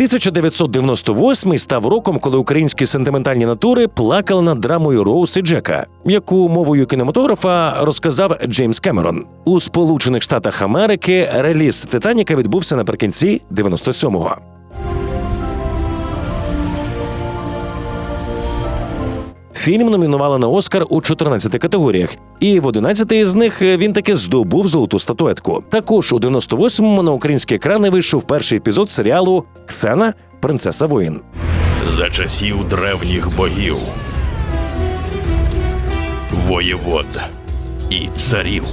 1998 став роком, коли українські сентиментальні натури плакали над драмою Роуз і Джека, яку мовою кінематографа розказав Джеймс Кемерон. У Сполучених Штатах Америки реліз Титаніка відбувся наприкінці 97-го. Фільм номінували на Оскар у 14 категоріях, і в 11 з них він таки здобув золоту статуетку. Також у 98-му на українські екрани вийшов перший епізод серіалу Ксена Принцеса воїн. За часів древніх богів, воєвод і царів.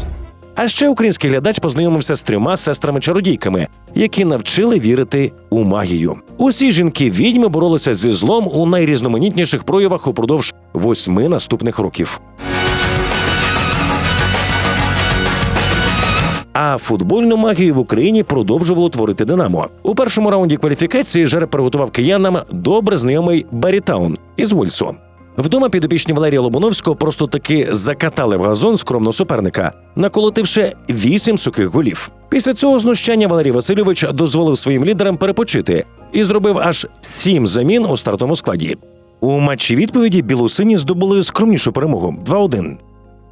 А ще український глядач познайомився з трьома сестрами-чародійками, які навчили вірити у магію. Усі жінки відьми боролися зі злом у найрізноманітніших проявах упродовж восьми наступних років. А футбольну магію в Україні продовжувало творити Динамо. У першому раунді кваліфікації Жер приготував киянам добре знайомий Баррі Таун із Вольсу. Вдома підопічні Валерія Лобуновського просто таки закатали в газон скромного суперника, наколотивши вісім сухих голів. Після цього знущання Валерій Васильович дозволив своїм лідерам перепочити і зробив аж сім замін у стартовому складі. У матчі відповіді білосині здобули скромнішу перемогу 2-1.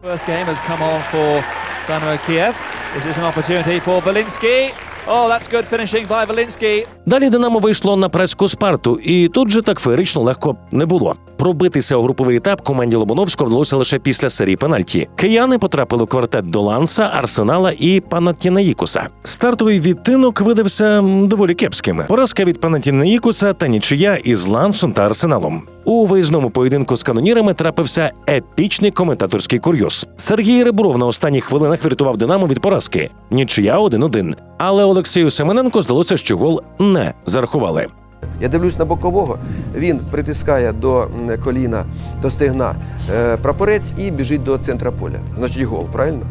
First game has come on for Dynamo Kiev. This is an opportunity for Valinsky. Oh, that's good finishing by Valinsky. Далі Динамо вийшло на працьку Спарту, і тут же так феєрично легко не було. Пробитися у груповий етап команді Лобановського вдалося лише після серії пенальті. Кияни потрапили у квартет до Ланса, Арсенала і Панатінаїкуса. Стартовий відтинок видався доволі кепським. Поразка від Панатінаїкуса та нічия із Лансом та Арсеналом. У виїзному поєдинку з канонірами трапився епічний коментаторський курйоз. Сергій Ребров на останніх хвилинах врятував Динамо від поразки. Нічия 1-1. Але Олексію Семененко здалося, що гол не зарахували. Я дивлюсь на бокового, він притискає до коліна, до стегна е, прапорець і біжить до центра поля. Значить, гол, правильно?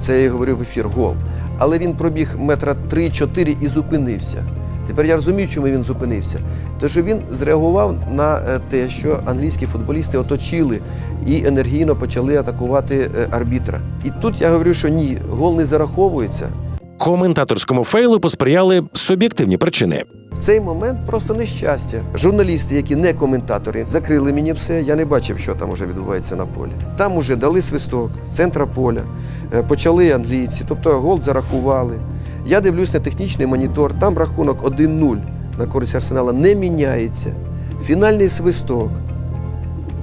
Це я говорив в ефір гол. Але він пробіг метра 3-4 і зупинився. Тепер я розумію, чому він зупинився. Тому що він зреагував на е, те, що англійські футболісти оточили і енергійно почали атакувати е, арбітра. І тут я говорю, що ні, гол не зараховується. Коментаторському фейлу посприяли суб'єктивні причини. В цей момент просто нещастя. Журналісти, які не коментатори, закрили мені все. Я не бачив, що там вже відбувається на полі. Там уже дали свисток з центра поля, е, почали англійці, тобто гол зарахували. Я дивлюсь на технічний монітор, там рахунок 1-0 на користь арсенала не міняється. Фінальний свисток.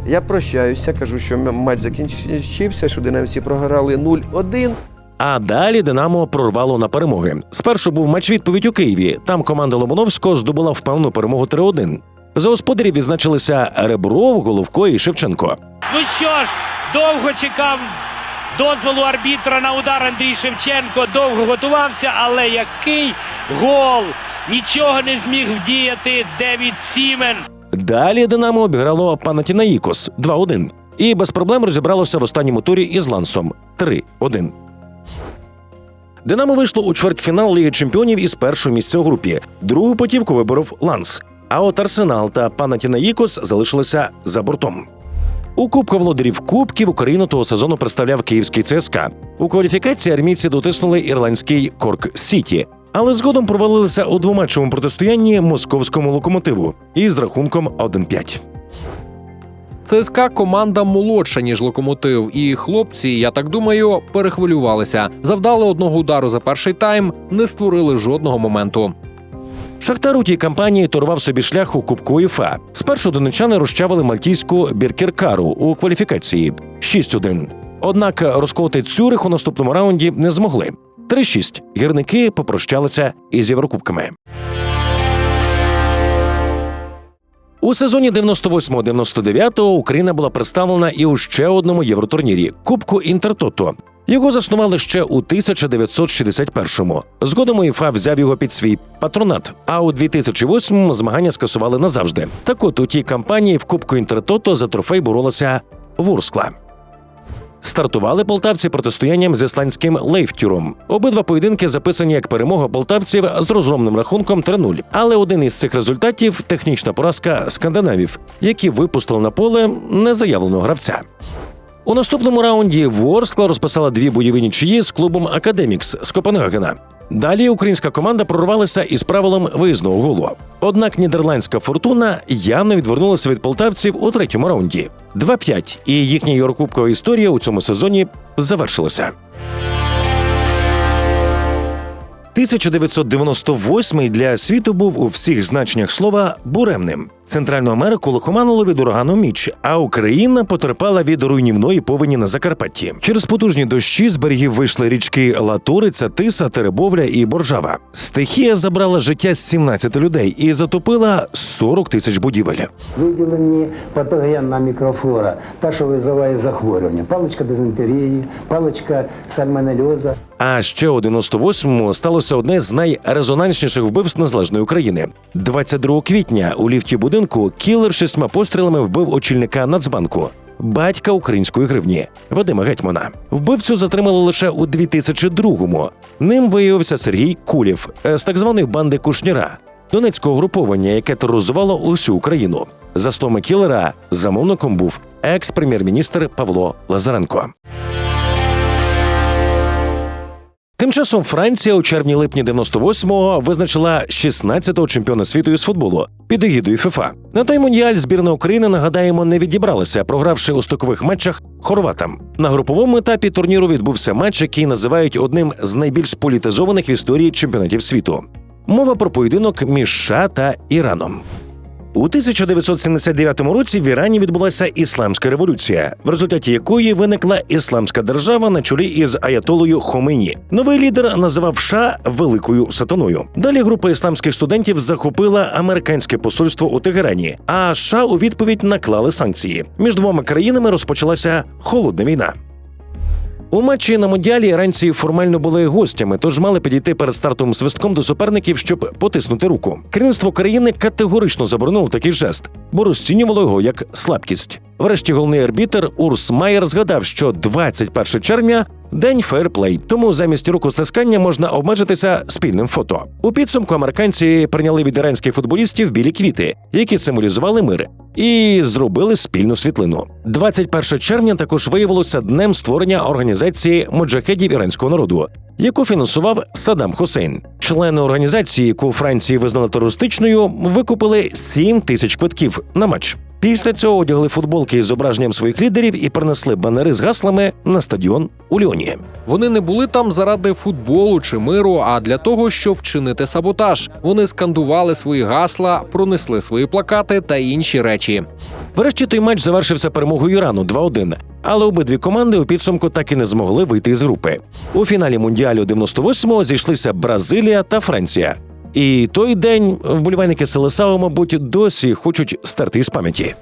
Я прощаюся, кажу, що матч закінчився, що динамівці програли 0-1. А далі Динамо прорвало на перемоги. Спершу був матч відповідь у Києві. Там команда Ломоновського здобула впевнену перемогу 3-1. За господарів відзначилися Ребров, Головко і Шевченко. Ну що ж, довго чекав дозволу арбітра на удар Андрій Шевченко, довго готувався, але який гол! Нічого не зміг вдіяти Девід Сімен. Далі Динамо обіграло Панатінаїкос 2-1. І без проблем розібралося в останньому турі із Лансом 3-1. Динамо вийшло у чвертьфінал Ліги Чемпіонів із першого місця у групі. Другу потівку виборов Ланс. А от Арсенал та Панатінаїкос залишилися за бортом. У Кубку володарів Кубків Україну того сезону представляв київський ЦСКА. У кваліфікації армійці дотиснули ірландський Корк Сіті, але згодом провалилися у двоматчевому протистоянні московському локомотиву із рахунком 1-5. ЦСКА команда молодша ніж локомотив, і хлопці, я так думаю, перехвилювалися. Завдали одного удару за перший тайм, не створили жодного моменту. Шахтар у тій кампанії торвав собі шлях у Кубку УЄФА. Спершу донечани розчавили мальтійську Біркіркару у кваліфікації 6-1. Однак розколоти Цюрих у наступному раунді не змогли. 3-6. Гірники попрощалися із Єврокубками. У сезоні 98-99 Україна була представлена і у ще одному євротурнірі Кубку Інтертото. Його заснували ще у 1961-му. Згодом УЄФА взяв його під свій патронат. А у 2008-му змагання скасували назавжди. Так от у тій кампанії в Кубку Інтертото за трофей боролася Вурскла. Стартували полтавці протистоянням з ісландським Лейфтюром. Обидва поєдинки записані як перемога полтавців з розгромним рахунком 3-0. Але один із цих результатів технічна поразка скандинавів, які випустили на поле незаявленого гравця. У наступному раунді Ворскла розписала дві бойові нічиї з клубом Академікс з Копенгагена. Далі українська команда прорвалася із правилом виїзного голу. Однак нідерландська фортуна явно відвернулася від полтавців у третьому раунді. 2-5, і їхня єврокубкова історія у цьому сезоні завершилася. 1998 для світу був у всіх значеннях слова буремним. Центральну Америку лихоманило від урагану Міч, а Україна потерпала від руйнівної повені на Закарпатті. Через потужні дощі з берегів вийшли річки Латориця, Тиса, Теребовля і Боржава. Стихія забрала життя 17 людей і затопила 40 тисяч будівель. Виділені патогенна мікрофлора, та, що визиває захворювання, паличка дизентерії, паличка сальмонельоза. А ще у 98-му сталося одне з найрезонансніших вбивств незалежної України. 22 квітня у ліфті будинку кілер шістьма пострілами вбив очільника Нацбанку. Батька української гривні Вадима Гетьмана. Вбивцю затримали лише у 2002-му. Ним виявився Сергій Кулів з так званої банди Кушніра, донецького груповання, яке тероризувало усю Україну. За стоми кілера замовником був екс-прем'єр-міністр Павло Лазаренко. Тим часом Франція у червні-липні 98-го визначила 16-го чемпіона світу із футболу під егідою ФІФА. На той мундіаль збірна України нагадаємо не відібралася, програвши у стокових матчах хорватам. На груповому етапі турніру відбувся матч, який називають одним з найбільш політизованих в історії чемпіонатів світу. Мова про поєдинок між США та Іраном. У 1979 році в Ірані відбулася ісламська революція, в результаті якої виникла ісламська держава на чолі із Аятолою Хомейні. Новий лідер називав США великою сатаною. Далі група ісламських студентів захопила американське посольство у Тегерані, а США у відповідь наклали санкції. Між двома країнами розпочалася холодна війна. У матчі на Мондіалі іранці формально були гостями, тож мали підійти перед стартовим свистком до суперників, щоб потиснути руку. Керівництво країни категорично заборонило такий жест, бо розцінювало його як слабкість. Врешті головний арбітер Урс Майер згадав, що 21 червня день фейрплей, тому замість рукостискання можна обмежитися спільним фото. У підсумку американці прийняли від іранських футболістів білі квіти, які символізували мир, і зробили спільну світлину. 21 червня також виявилося днем створення організації моджахедів іранського народу, яку фінансував Саддам Хусейн. Члени організації, яку Франції визнали терористичною, викупили 7 тисяч квитків на матч. Після цього одягли футболки з зображенням своїх лідерів і принесли банери з гаслами на стадіон у Ліоні. Вони не були там заради футболу чи миру, а для того, щоб вчинити саботаж. Вони скандували свої гасла, пронесли свої плакати та інші речі. Врешті той матч завершився перемогою Ірану 2-1, але обидві команди у підсумку так і не змогли вийти з групи. У фіналі мундіалю 98-го зійшлися Бразилія та Франція. І той день вболівальники Селесао, мабуть, досі хочуть стерти із пам'яті.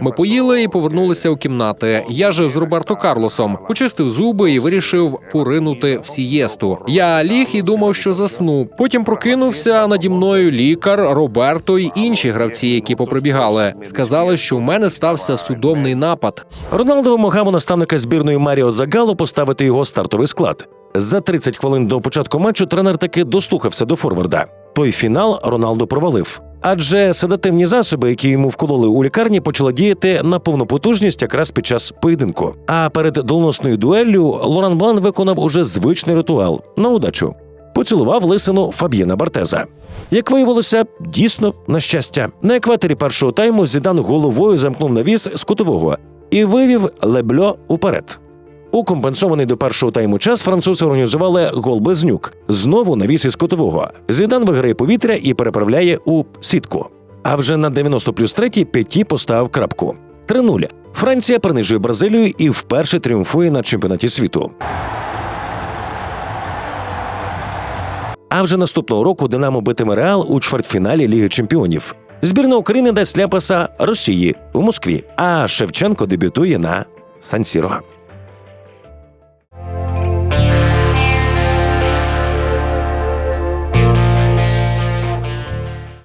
Ми поїли і повернулися у кімнати. Я жив з Роберто Карлосом, почистив зуби і вирішив поринути в сієсту. Я ліг і думав, що засну. Потім прокинувся наді мною лікар, Роберто й інші гравці, які поприбігали. Сказали, що у мене стався судомний напад. Роналдо вимагав у наставника збірної Маріо Загало поставити його стартовий склад. За 30 хвилин до початку матчу тренер таки дослухався до форварда. Той фінал Роналдо провалив. Адже седативні засоби, які йому вкололи у лікарні, почали діяти на повну потужність якраз під час поєдинку. А перед доленосною дуеллю Лоран Блан виконав уже звичний ритуал на удачу. Поцілував лисину Фаб'єна Бартеза. Як виявилося, дійсно на щастя. На екваторі першого тайму Зідан головою замкнув навіс з кутового і вивів Лебльо уперед. У компенсований до першого тайму час французи організували гол близнюк. Знову навіс із кутового. Зідан виграє повітря і переправляє у сітку. А вже на 90 плюс 3 Петі поставив крапку. 3-0. Франція принижує Бразилію і вперше тріумфує на чемпіонаті світу. А вже наступного року Динамо битиме Реал у чвертьфіналі Ліги Чемпіонів. Збірна України дасть ляпаса Росії у Москві, а Шевченко дебютує на Сан-Сіро.